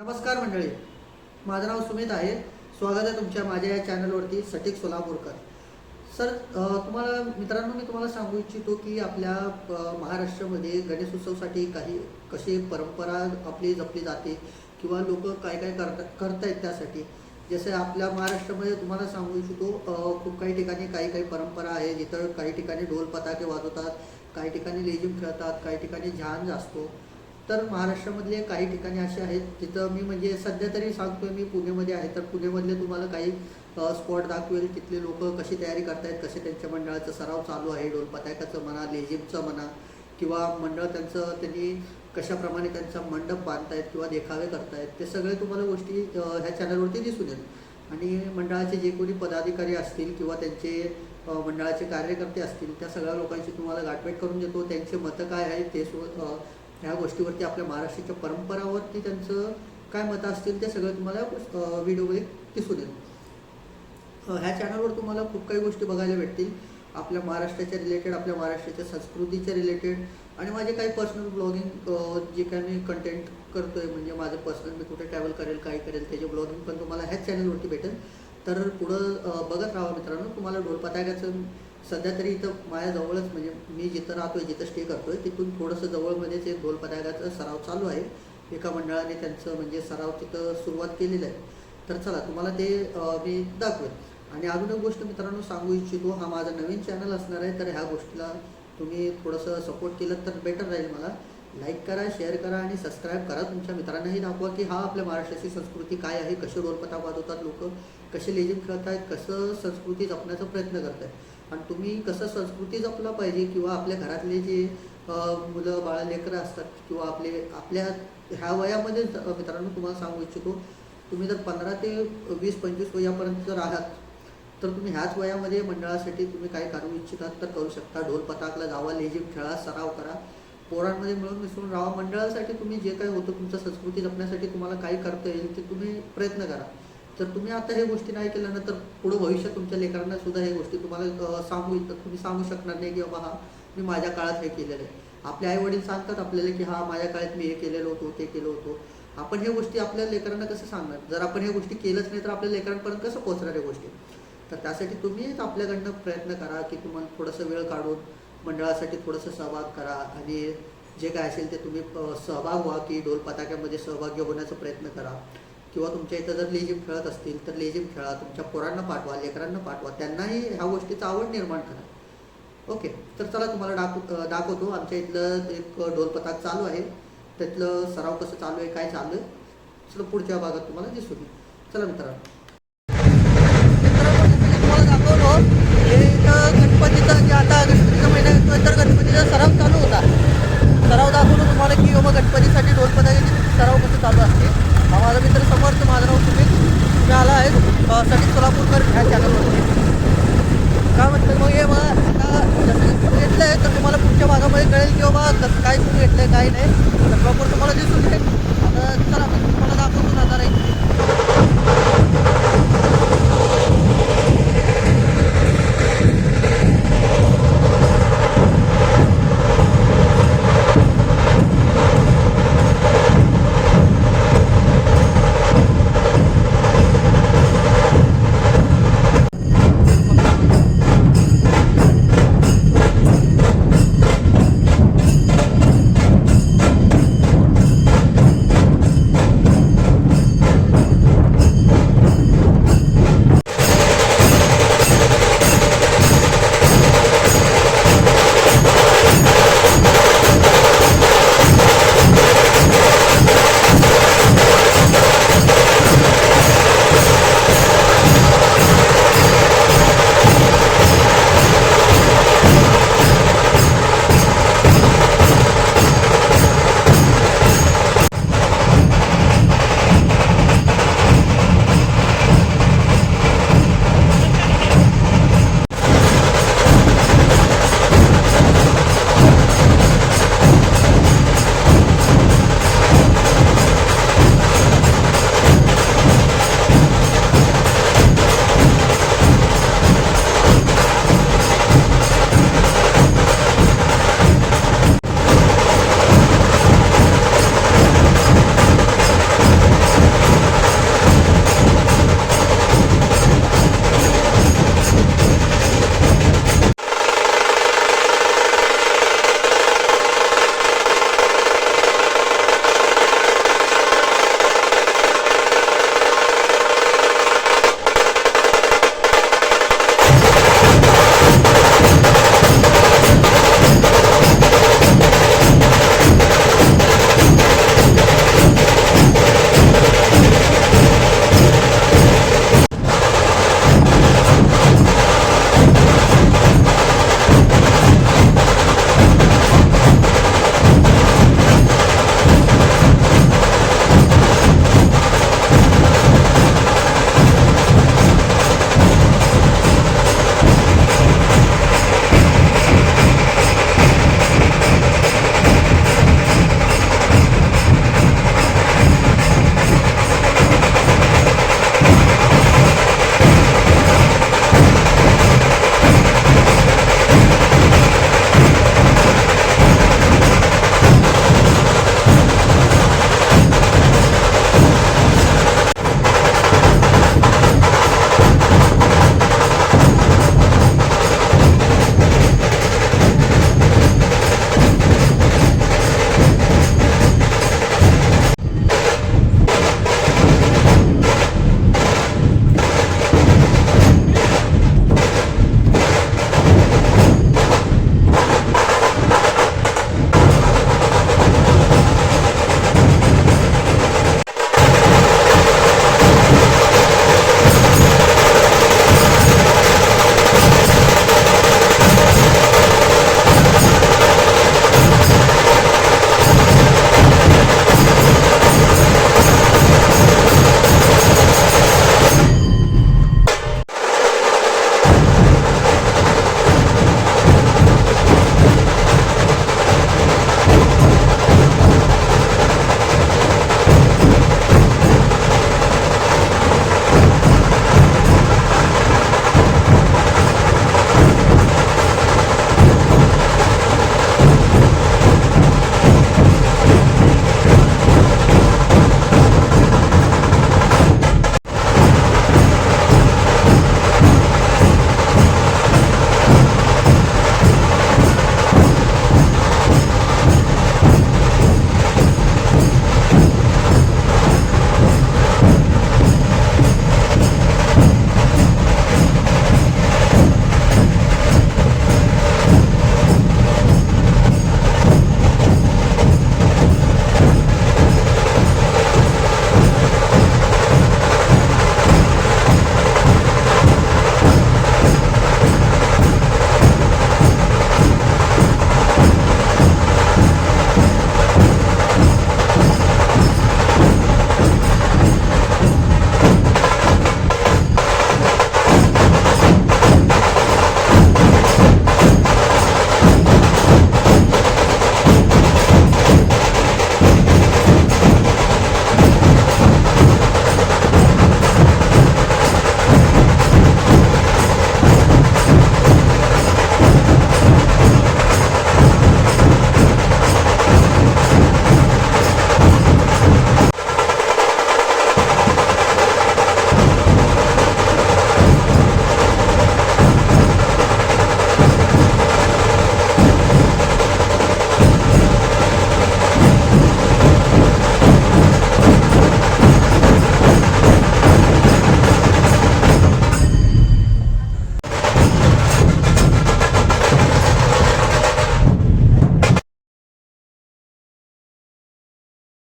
नमस्कार मंडळी. माझं नाव सुमित आहे. स्वागत आहे तुमच्या माझ्या या चॅनलवरती सटीक सोलापूरकर. सर तुम्हाला मित्रांनो मी तुम्हाला सांगू इच्छितो की आपल्या महाराष्ट्रामध्ये गणेश उत्सवासाठी काही कशी परंपरा आपली जपली जाते किंवा लोक काय काय करता करतायत त्यासाठी. जसे आपल्या महाराष्ट्रामध्ये तुम्हाला सांगू इच्छितो खूप काही ठिकाणी काही काही परंपरा आहे जिथं काही ठिकाणी ढोल पताके वाजवतात काही ठिकाणी लेझिम खेळतात काही ठिकाणी झांज असतो. तर महाराष्ट्रामधले काही ठिकाणी असे आहेत तिथं मी म्हणजे सध्या तरी सांगतोय मी पुणेमध्ये आहे. तर पुणेमधले तुम्हाला काही स्पॉट दाखवेल. तिथले लोक कशी तयारी करतायत कसे त्यांच्या मंडळाचा सराव चालू आहे ढोलपताकाचं म्हणा लेझिमचं म्हणा किंवा मंडळ त्यांचं त्यांनी कशाप्रमाणे त्यांचा मंडप बांधतायत किंवा देखावे करतायत ते सगळे तुम्हाला गोष्टी ह्या चॅनलवरती दिसून येईल. आणि मंडळाचे जे कोणी पदाधिकारी असतील किंवा त्यांचे मंडळाचे कार्यकर्ते असतील त्या सगळ्या लोकांशी तुम्हाला गाठभेट करून देतो. त्यांचे मतं काय आहेत ते सु ह्या गोष्टीवरती आपल्या महाराष्ट्राच्या परंपरावरती त्यांचं काय मतं असतील ते सगळं तुम्हाला व्हिडिओमध्ये दिसून येईल. ह्या चॅनलवर तुम्हाला खूप काही गोष्टी बघायला भेटतील. आपल्या महाराष्ट्राच्या रिलेटेड आपल्या महाराष्ट्राच्या संस्कृतीच्या रिलेटेड आणि माझे काही पर्सनल ब्लॉगिंग जे काय मी कंटेंट करतो आहे म्हणजे माझं पर्सनल मी कुठे ट्रॅव्हल करेल काय करेल त्याचे ब्लॉगिंग पण तुम्हाला ह्याच चॅनलवरती भेटेल. तर पुढं बघत राहा मित्रांनो. तुम्हाला ढोलपताकाचं सध्या तरी इथं माझ्या जवळच म्हणजे मी जिथं राहतोय जिथं स्टे करतोय तिथून थोडंसं जवळमध्येच एक ढोल पताकाचा सराव चालू आहे. एका मंडळाने त्यांचं म्हणजे सराव तिथं सुरुवात केलेली आहे. तर चला तुम्हाला ते मी दाखवेन. आणि अजून एक गोष्ट मित्रांनो सांगू इच्छितो हा माझा नवीन चॅनल असणार आहे तर ह्या गोष्टीला तुम्ही थोडंसं सपोर्ट केलं तर बेटर राहील मला. लाईक करा शेअर करा आणि सबस्क्राईब करा तुमच्या मित्रांनाही दाखवा की हा आपल्या महाराष्ट्राची संस्कृती काय आहे कसे रोलपथा वाजवतात लोक कसे लेझिम खेळत आहेत कसं संस्कृती जपण्याचा प्रयत्न करत आहेत आणि तुम्ही कसं संस्कृती जपलं पाहिजे किंवा आपल्या घरातले जे मुलं बाळा लेकरं असतात किंवा आपले आपल्या ह्या वयामध्ये मित्रांनो तुम्हाला सांगू इच्छितो तुम्ही जर पंधरा ते वीस पंचवीस वयापर्यंत जर आहात तर तुम्ही ह्याच वयामध्ये मंडळासाठी तुम्ही काय करू इच्छितात तर करू शकता. ढोल पताकला जावा लेझिम खेळा सराव करा. पोरांमध्ये मिळून मिसळून राहा. मंडळासाठी तुम्ही जे काही होतं तुमच्या संस्कृती जपण्यासाठी तुम्हाला काय करता येईल ते तुम्ही प्रयत्न करा. तर तुम्ही आता हे गोष्टी नाही केल्या ना तर पुढं भविष्य तुमच्या लेकरांना सुद्धा हे गोष्टी तुम्हाला सांगू तुम्ही सांगू शकणार नाही की बाबा हा मी माझ्या काळात हे केलेलं आहे. आपले आई वडील सांगतात आपल्याला की हा माझ्या काळात मी हे केलेलं होतो ते केलं होतो. आपण हे गोष्टी आपल्या लेकरांना कसं सांगणार? जर आपण हे गोष्टी केलंच नाही तर आपल्या लेकरांपर्यंत कसं पोहोचणार या गोष्टी? तर त्यासाठी तुम्हीच आपल्याकडनं प्रयत्न करा की तुम्हाला थोडंसं वेळ काढून मंडळासाठी थोडंसं सहभाग करा आणि जे काय असेल ते तुम्ही सहभाग व्हा की ढोल पताक्यामध्ये सहभागी होण्याचा प्रयत्न करा. किंवा तुमच्या इथं जर लेझिम खेळत असतील तर लेझिम खेळा तुमच्या पोरांना पाठवा लेकरांना पाठवा त्यांनाही ह्या गोष्टीचा आवड निर्माण करा. ओके तर चला तुम्हाला दाखव दाखवतो. आमच्या इथलं एक ढोल पथक चालू आहे. त्यातलं सराव कसं चालू आहे काय चालू आहे चलो पुढच्या भागात तुम्हाला दिसून येईल. चला मित्रांनो. तुम्हाला दाखवलो हे जे आता गणपतीचा महिना तर गणपतीचा सराव चालू होता. कोल्हापूर तुम्हाला दिसून येईल. आता चला तुम्हाला दाखवतो नजारा